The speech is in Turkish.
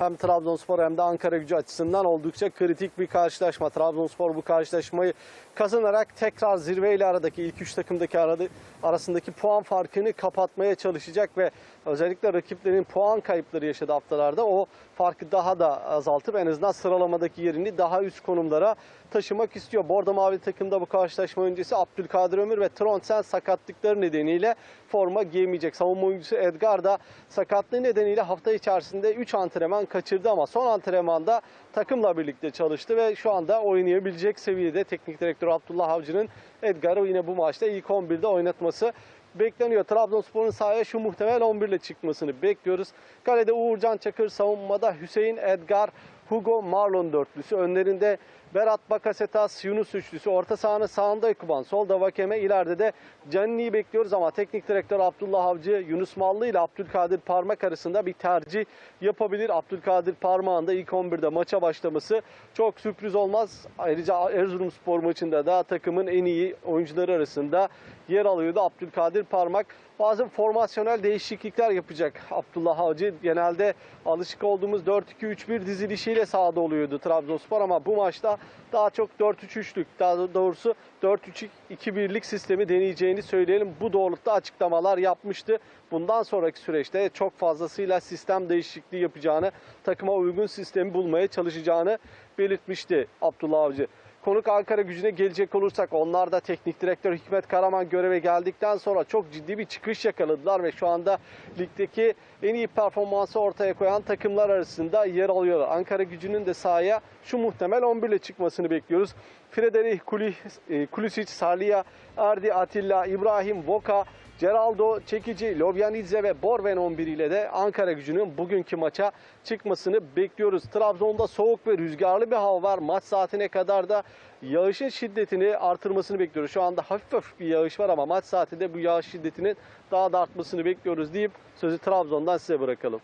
Hem Trabzonspor hem de Ankara gücü açısından oldukça kritik bir karşılaşma. Trabzonspor bu karşılaşmayı kazanarak tekrar zirveyle aradaki ilk üç takımdaki aradı, arasındaki puan farkını kapatmaya çalışacak ve özellikle rakiplerin puan kayıpları yaşadığı haftalarda o farkı daha da azaltıp en azından sıralamadaki yerini daha üst konumlara taşımak istiyor. Bordo Mavi takımda bu karşılaşma öncesi Abdülkadir Ömür ve Tronsen sakatlıkları nedeniyle forma giyemeyecek. Savunma oyuncusu Edgar da sakatlığı nedeniyle hafta içerisinde 3 antrenman kaçırdı ama son antrenmanda takımla birlikte çalıştı ve şu anda oynayabilecek seviyede teknik direktör Abdullah Avcı'nın Edgar'ı yine bu maçta ilk 11'de oynatması bekleniyor. Trabzonspor'un sahaya şu muhtemel 11 ile çıkmasını bekliyoruz. Kalede Uğurcan Çakır, savunmada Hüseyin Edgar, Hugo Marlon dörtlüsü. Önlerinde Berat Bakasetas, Yunus üçlüsü. Orta sahanın sağında Ekuban, solda Vakeme, ileride de Canini'yi bekliyoruz ama teknik direktör Abdullah Avcı, Yunus Mallı ile Abdülkadir Parmak arasında bir tercih yapabilir. Abdülkadir Parmak'ın da ilk 11'de maça başlaması çok sürpriz olmaz. Ayrıca Erzurumspor maçında da takımın en iyi oyuncuları arasında yer alıyordu Abdülkadir Parmak. Bazı formasyonel değişiklikler yapacak Abdullah Avcı. Genelde alışık olduğumuz 4-2-3-1 dizilişiyle sahada oluyordu Trabzonspor ama bu maçta daha çok 4-3-3'lük daha doğrusu 4-3-2-1'lik sistemi deneyeceğini söyleyelim. Bu doğrultuda açıklamalar yapmıştı. Bundan sonraki süreçte çok fazlasıyla sistem değişikliği yapacağını, takıma uygun sistemi bulmaya çalışacağını belirtmişti Abdullah Avcı. Konuk Ankara gücüne gelecek olursak onlar da teknik direktör Hikmet Karaman göreve geldikten sonra çok ciddi bir çıkış yakaladılar ve şu anda ligdeki en iyi performansı ortaya koyan takımlar arasında yer alıyorlar. Ankara gücünün de sahaya şu muhtemel 11 ile çıkmasını bekliyoruz. Frederik Kulis- Kulisic, Sarlia, Erdi, Atilla, İbrahim, Voka, Geraldo, Çekici, Lovyanidze ve Borven 11 ile de Ankara gücünün bugünkü maça çıkmasını bekliyoruz. Trabzon'da soğuk ve rüzgarlı bir hava var. Maç saatine kadar da yağışın şiddetini artırmasını bekliyoruz. Şu anda hafif hafif bir yağış var ama maç saatinde bu yağış şiddetinin daha da artmasını bekliyoruz deyip sözü Trabzon'dan size bırakalım.